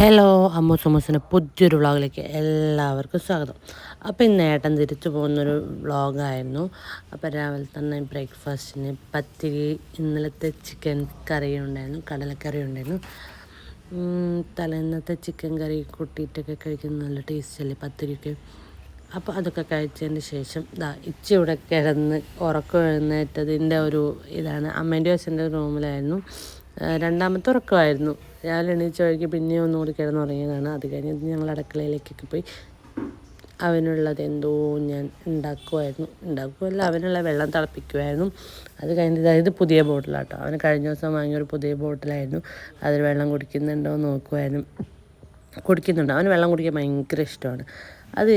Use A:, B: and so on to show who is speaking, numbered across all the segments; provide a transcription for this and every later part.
A: Hello Ammu സുമസിന്റെ പുതിയൊരു വ്ളോഗിലേക്ക് എല്ലാവർക്കും സ്വാഗതം. അപ്പോൾ ഇന്ന് ഏട്ടൻ തിരിച്ചു പോകുന്നൊരു വ്ളോഗായിരുന്നു. അപ്പോൾ രാവിലെ തന്നെ ബ്രേക്ക്ഫാസ്റ്റിന് പത്തിരി ഇന്നലത്തെ ചിക്കൻ കറി ഉണ്ടായിരുന്നു കടലക്കറി ഉണ്ടായിരുന്നു തലേന്നത്തെ ചിക്കൻ കറി കൂട്ടിയിട്ടൊക്കെ കഴിക്കുന്ന നല്ല ടേസ്റ്റല്ലേ പത്തിരിക്ക് അപ്പോൾ അതൊക്കെ കഴിച്ചതിന് ശേഷം ദാ ഇച്ചിവിടെ കിടന്ന് ഉറക്കം എഴുന്നേറ്റതിന്റെ ഒരു ഇതാണ്. അമ്മേന്റെ അച്ഛന്റെ റൂമിലായിരുന്നു. രണ്ടാമത്തെ ഉറക്കമായിരുന്നു. രാവിലെ എണീച്ച വഴിക്ക് പിന്നെയും ഒന്നുകൂടി കിടന്നുറങ്ങിയതാണ്. അത് കഴിഞ്ഞ് ഞങ്ങൾ അടുക്കളയിലേക്കൊക്കെ പോയി അവനുള്ളത് എന്തോ ഞാൻ ഉണ്ടാക്കുമായിരുന്നു ഉണ്ടാക്കുമല്ല അവനുള്ള വെള്ളം തിളപ്പിക്കുമായിരുന്നു അത് കഴിഞ്ഞ് അതായത് പുതിയ ബോട്ടിലാട്ടോ. അവന് കഴിഞ്ഞ ദിവസം വാങ്ങിയൊരു പുതിയ ബോട്ടിലായിരുന്നു. അതിൽ വെള്ളം കുടിക്കുന്നുണ്ടോ എന്ന് നോക്കുമായിരുന്നു കുടിക്കുന്നുണ്ട്. അവന് വെള്ളം കുടിക്കാൻ ഭയങ്കര ഇഷ്ടമാണ്. അത്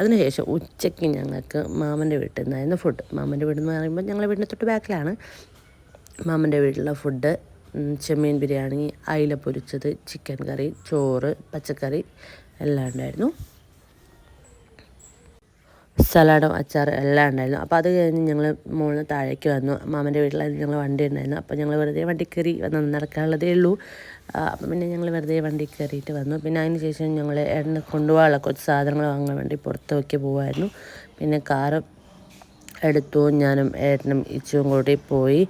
A: അതിനുശേഷം ഉച്ചയ്ക്ക് ഞങ്ങൾക്ക് മാമന്റെ വീട്ടിൽ നിന്നായിരുന്നു ഫുഡ് മാമന്റെ വീട്ടിൽ നിന്ന് പറയുമ്പോൾ ഞങ്ങളുടെ വീടിന്റെ തൊട്ട് ബാക്കിലാണ് മാമന്റെ വീട്ടിലുള്ള ഫുഡ് ചെമ്മീൻ ബിരിയാണി അയില പൊരിച്ചത് ചിക്കൻ കറി ചോറ് പച്ചക്കറി എല്ലാം ഉണ്ടായിരുന്നു. സലാഡും അച്ചാർ എല്ലാം ഉണ്ടായിരുന്നു. അപ്പോൾ അത് കഴിഞ്ഞ് ഞങ്ങൾ മുകളിൽ താഴേക്ക് വന്നു. മാമന്റെ വീട്ടിലായിരുന്നു ഞങ്ങൾ വണ്ടി ഉണ്ടായിരുന്നു. അപ്പോൾ ഞങ്ങൾ വെറുതെ വണ്ടി കയറി വന്ന് നടക്കാനുള്ളതേ ഉള്ളൂ. അപ്പം പിന്നെ ഞങ്ങൾ വെറുതെ വണ്ടി കയറിയിട്ട് വന്നു. പിന്നെ അതിന് ശേഷം ഞങ്ങൾ എണ്ണ കൊണ്ടുപോകാനുള്ള കുറച്ച് സാധനങ്ങൾ വാങ്ങാൻ വേണ്ടി പുറത്തേക്ക് പോകുമായിരുന്നു പിന്നെ കാറ് എടുത്തു. ഞാനും ഏട്ടനും ഇച്ചും കൂടി പോയി.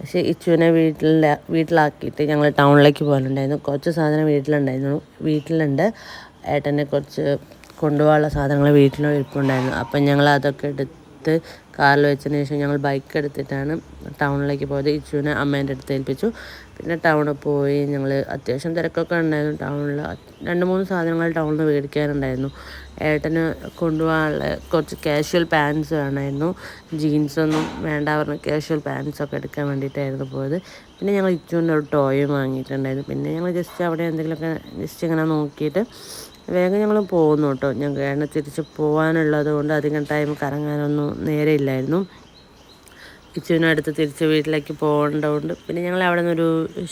A: പക്ഷേ ഇച്ചുവിനെ വീട്ടിൽ വീട്ടിലാക്കിയിട്ട് ഞങ്ങൾ ടൗണിലേക്ക് പോകാനുണ്ടായിരുന്നു. കുറച്ച് സാധനം വീട്ടിലുണ്ടായിരുന്നു. വീട്ടിലുണ്ട്. ഏട്ടനെ കുറച്ച് കൊണ്ടുപോകാനുള്ള സാധനങ്ങൾ വീട്ടിലും ഇരിപ്പുണ്ടായിരുന്നു. അപ്പം ഞങ്ങൾ അതൊക്കെ എടുത്ത് കാറിൽ വെച്ചതിന് ശേഷം ഞങ്ങൾ ബൈക്ക് എടുത്തിട്ടാണ് ടൗണിലേക്ക് പോയത്. ഇച്ചുവിനെ അമ്മേന്റെ അടുത്ത് ഏൽപ്പിച്ചു. പിന്നെ ടൗണിൽ പോയി ഞങ്ങൾ അത്യാവശ്യം തിരക്കൊക്കെ ഉണ്ടായിരുന്നു. ടൗണിൽ രണ്ട് മൂന്ന് സാധനങ്ങൾ ടൗണിൽ മേടിക്കാനുണ്ടായിരുന്നു. ഏട്ടന് കൊണ്ടുപോകാനുള്ള കുറച്ച് കാഷ്വൽ പാൻസ് വേണമായിരുന്നു. ജീൻസൊന്നും വേണ്ട പറഞ്ഞ കാഷ്വൽ പാൻസൊക്കെ എടുക്കാൻ വേണ്ടിയിട്ടായിരുന്നു പോയത്. പിന്നെ ഞങ്ങൾ ഇച്ചുവിന്റെ ഒരു ടോയും വാങ്ങിയിട്ടുണ്ടായിരുന്നു. പിന്നെ ഞങ്ങൾ ജസ്റ്റ് അവിടെ എന്തെങ്കിലുമൊക്കെ ജസ്റ്റ് ഇങ്ങനെ നോക്കിയിട്ട് വേഗം ഞങ്ങൾ പോകുന്നു കേട്ടോ. ഞങ്ങൾക്ക് ഏട്ടനെ തിരിച്ച് പോകാനുള്ളത് കൊണ്ട് അധികം ടൈം കറങ്ങാനൊന്നും നേരെ ഇല്ലായിരുന്നു. ഇച്ചുവിനടുത്ത് തിരിച്ച് വീട്ടിലേക്ക് പോകേണ്ടതുകൊണ്ട് പിന്നെ ഞങ്ങൾ അവിടെ നിന്നൊരു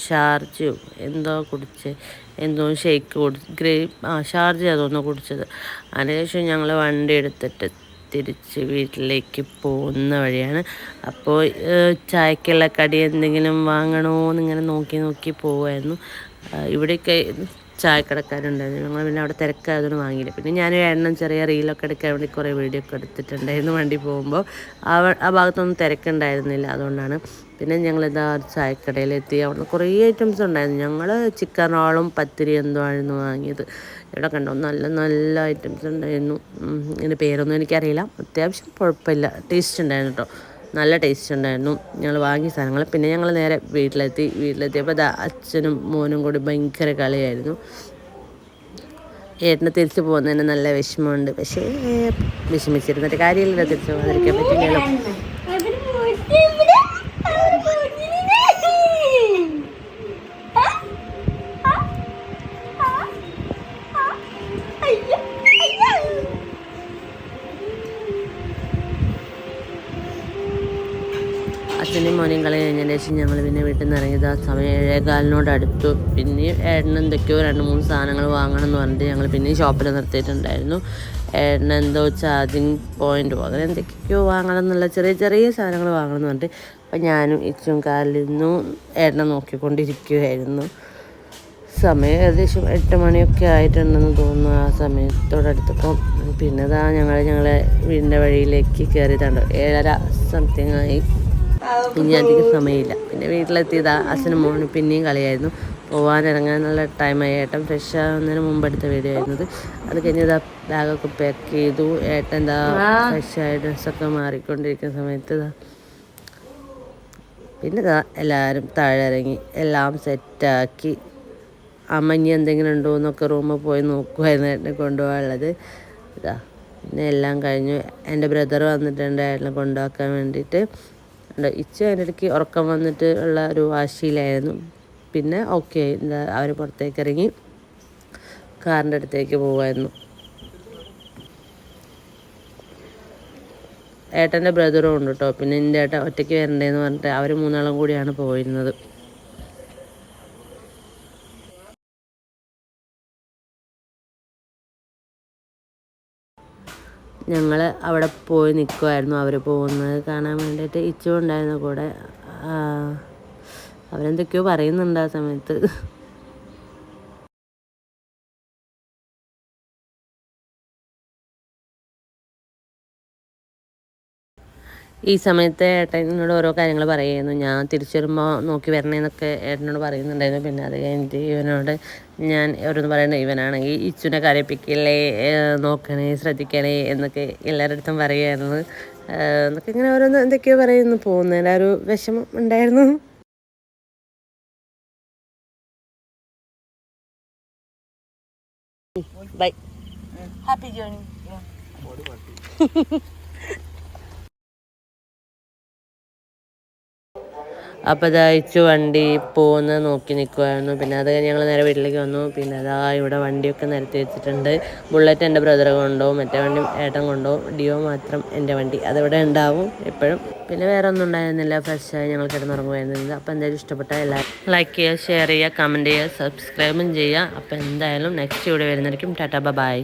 A: ഷാർജ് എന്തോ കുടിച്ച് എന്തോ ഷേക്ക് കുടി ഗ്രേപ്പ് ആ ഷാർജ അതൊന്ന് കുടിച്ചത്. അതിനുശേഷം ഞങ്ങൾ വണ്ടി എടുത്തിട്ട് തിരിച്ച് വീട്ടിലേക്ക് പോകുന്ന വഴിയാണ്. അപ്പോൾ ചായക്കുള്ള കടി എന്തെങ്കിലും വാങ്ങണോ എന്നിങ്ങനെ നോക്കി നോക്കി പോകുമായിരുന്നു ഇവിടെയൊക്കെ ചായക്കടക്കാരുണ്ടായിരുന്നു. ഞങ്ങൾ പിന്നെ അവിടെ തിരക്കായതുകൊണ്ട് വാങ്ങിയില്ല. പിന്നെ ഞാൻ എണ്ണം ചെറിയ റീലൊക്കെ എടുക്കാൻ വേണ്ടി കുറേ വീഡിയോ ഒക്കെ എടുത്തിട്ടുണ്ടായിരുന്നു വണ്ടി പോകുമ്പോൾ ആ ആ ഭാഗത്തൊന്നും തിരക്കുണ്ടായിരുന്നില്ല അതുകൊണ്ടാണ്. പിന്നെ ഞങ്ങൾ ഇതാ ചായക്കടയിലെത്തി. അവിടെ കുറേ ഐറ്റംസ് ഉണ്ടായിരുന്നു. ഞങ്ങൾ ചിക്കൻ റോളും പത്തിരി എന്തോ ആയിരുന്നു വാങ്ങിയത്. ഇവിടെ കണ്ടോ? നല്ല നല്ല ഐറ്റംസ് ഉണ്ടായിരുന്നു. ഇതിന്റെ പേരൊന്നും എനിക്കറിയില്ല. അത്യാവശ്യം കുഴപ്പമില്ല. ടേസ്റ്റ് ഉണ്ടായിരുന്നു കേട്ടോ. നല്ല ടേസ്റ്റ് ഉണ്ടായിരുന്നു. ഞങ്ങൾ വാങ്ങിയ സാധനങ്ങൾ പിന്നെ ഞങ്ങൾ നേരെ വീട്ടിലെത്തി. വീട്ടിലെത്തിയപ്പോൾ അത് അച്ഛനും മോനും കൂടി ഭയങ്കര കളിയായിരുന്നു. ഏട്ടന് തിരിച്ചു പോകുന്നതിന് നല്ല വിഷമമുണ്ട്. പക്ഷേ വിഷമിച്ചിരുന്നിട്ട് കാര്യമില്ല തിരിച്ചു പോകാതിരിക്കാൻ പറ്റില്ലല്ലോ. അച്ഛന്റെയും മോനെയും കളി കഴിഞ്ഞതിന് ശേഷം ഞങ്ങൾ പിന്നെ വീട്ടിൽ നിന്ന് ഇറങ്ങിയത് ആ സമയം ഏഴേകാലിനോട് അടുത്തു. പിന്നെ ഏട്ടന് എന്തൊക്കെയോ രണ്ട് മൂന്ന് സാധനങ്ങൾ വാങ്ങണം എന്ന് പറഞ്ഞിട്ട് ഞങ്ങൾ പിന്നെ ഷോപ്പിൽ നിർത്തിയിട്ടുണ്ടായിരുന്നു. ഏട്ടന് എന്തോ ചാർജിങ് പോയിന്റോ അങ്ങനെ എന്തൊക്കെയോ വാങ്ങണം എന്നുള്ള ചെറിയ ചെറിയ സാധനങ്ങൾ വാങ്ങണം എന്ന് പറഞ്ഞിട്ട് അപ്പം ഞാനും ഇച്ചും കാലിരുന്നു ഏട്ടനെ നോക്കിക്കൊണ്ടിരിക്കുകയായിരുന്നു സമയം ഏകദേശം എട്ട് മണിയൊക്കെ ആയിട്ടുണ്ടെന്ന് തോന്നുന്നു ആ സമയത്തോടടുത്തപ്പം. പിന്നെ ഇതാ ഞങ്ങൾ ഞങ്ങളെ വീടിന്റെ വഴിയിലേക്ക് കയറിയതുണ്ട് ഏഴര സംതിങ് ആയി. ഇനി അധികം സമയമില്ല. പിന്നെ വീട്ടിലെത്തിയതാ അച്ഛനും മോനും പിന്നെയും കളിയായിരുന്നു. പോകാനിറങ്ങാനുള്ള ടൈമായി ഏട്ടൻ ഫ്രഷ് ആവുന്നതിന് മുമ്പ് എടുത്ത വീഡിയോ ആയിരുന്നത്. അത് കഴിഞ്ഞ് ഇതാ ബാഗൊക്കെ പാക്ക് ചെയ്തു. ഏട്ടൻ എന്താ ഫ്രഷായ ഡ്രസ്സൊക്കെ മാറിക്കൊണ്ടിരിക്കുന്ന സമയത്ത് ഇതാ പിന്നെ ഇതാ എല്ലാവരും താഴെ ഇറങ്ങി എല്ലാം സെറ്റാക്കി അമ്മ ഇനി എന്തെങ്കിലും ഉണ്ടോ എന്നൊക്കെ റൂമിൽ പോയി നോക്കുമായിരുന്നു ഏട്ടനെ കൊണ്ടുപോകാനുള്ളത്. ഇതാ. പിന്നെ എല്ലാം കഴിഞ്ഞു. എന്റെ ബ്രദർ വന്നിട്ടുണ്ട് ഏട്ടനെ കൊണ്ടുപോക്കാൻ വേണ്ടിയിട്ട്. ഇച്ച അതിന്റെ ഇടയ്ക്ക് ഉറക്കം വന്നിട്ട് ഉള്ള ഒരു വാശിയിലായിരുന്നു. പിന്നെ ഓക്കെ എന്താ അവർ പുറത്തേക്ക് ഇറങ്ങി കാറിന്റെ അടുത്തേക്ക് പോകുമായിരുന്നു ഏട്ടന്റെ ബ്രദറും ഉണ്ട് കേട്ടോ പിന്നെ എന്റെ ഏട്ടൻ ഒറ്റയ്ക്ക് വരണ്ടേന്ന് പറഞ്ഞിട്ട് അവർ മൂന്നാളും കൂടിയാണ് പോയിരുന്നത്. ഞങ്ങൾ അവിടെ പോയി നിൽക്കുമായിരുന്നു അവർ പോകുന്നത് കാണാൻ വേണ്ടിയിട്ട്. ഇച്ചു ഉണ്ടായിരുന്നു കൂടെ. അവരെന്തൊക്കെയോ പറയുന്നുണ്ട് ആ സമയത്ത്. ഈ സമയത്ത് ഏട്ടനോട് ഓരോ കാര്യങ്ങൾ പറയുന്നു. ഞാൻ തിരിച്ചു വരുമ്പോൾ നോക്കി വരണേന്നൊക്കെ ഏട്ടനോട് പറയുന്നുണ്ടായിരുന്നു. പിന്നെ അത് കഴിഞ്ഞിട്ട് ഇവനോട് ഞാൻ ഓരോന്ന് പറയണേ ഇവനാണെങ്കിൽ ഇച്ചുനെ കരയിപ്പിക്കില്ലേ നോക്കണേ ശ്രദ്ധിക്കണേ എന്നൊക്കെ എല്ലാവരുടെ അടുത്തും പറയുമായിരുന്നു എന്നൊക്കെ ഇങ്ങനെ ഓരോന്ന് എന്തൊക്കെയോ പറയുന്നു. പോകുന്നതിന്റെ ആ ഒരു വിഷമം ഉണ്ടായിരുന്നു. ബൈ ഹാപ്പി ജേണി അപ്പോൾ ഇതാ വണ്ടി പോകുന്ന നോക്കി നിൽക്കുമായിരുന്നു പിന്നെ അത് ഞങ്ങൾ നേരെ വീട്ടിലേക്ക് വന്നു. പിന്നെ അതാ ഇവിടെ വണ്ടിയൊക്കെ നിരത്തി വെച്ചിട്ടുണ്ട്. ബുള്ളറ്റ് എന്റെ ബ്രദർ കൊണ്ടുപോകും മറ്റേ വണ്ടി ഏട്ടൻ കൊണ്ടുപോകും ഡിയോ മാത്രം എന്റെ വണ്ടി. അതിവിടെ ഉണ്ടാവും എപ്പോഴും. പിന്നെ വേറെ ഒന്നും ഉണ്ടായിരുന്നില്ല. ഫ്രഷായി ഞങ്ങൾ കിടന്നുറങ്ങുമായിരുന്നില്ല അപ്പോൾ എന്തായാലും ഇഷ്ടപ്പെട്ട എല്ലാവരും ലൈക്ക് ചെയ്യുക ഷെയർ ചെയ്യുക കമന്റ് ചെയ്യുക സബ്സ്ക്രൈബും ചെയ്യുക. അപ്പോൾ എന്തായാലും നെക്സ്റ്റ് ഇവിടെ വരുന്നതായിരിക്കും. Tata bye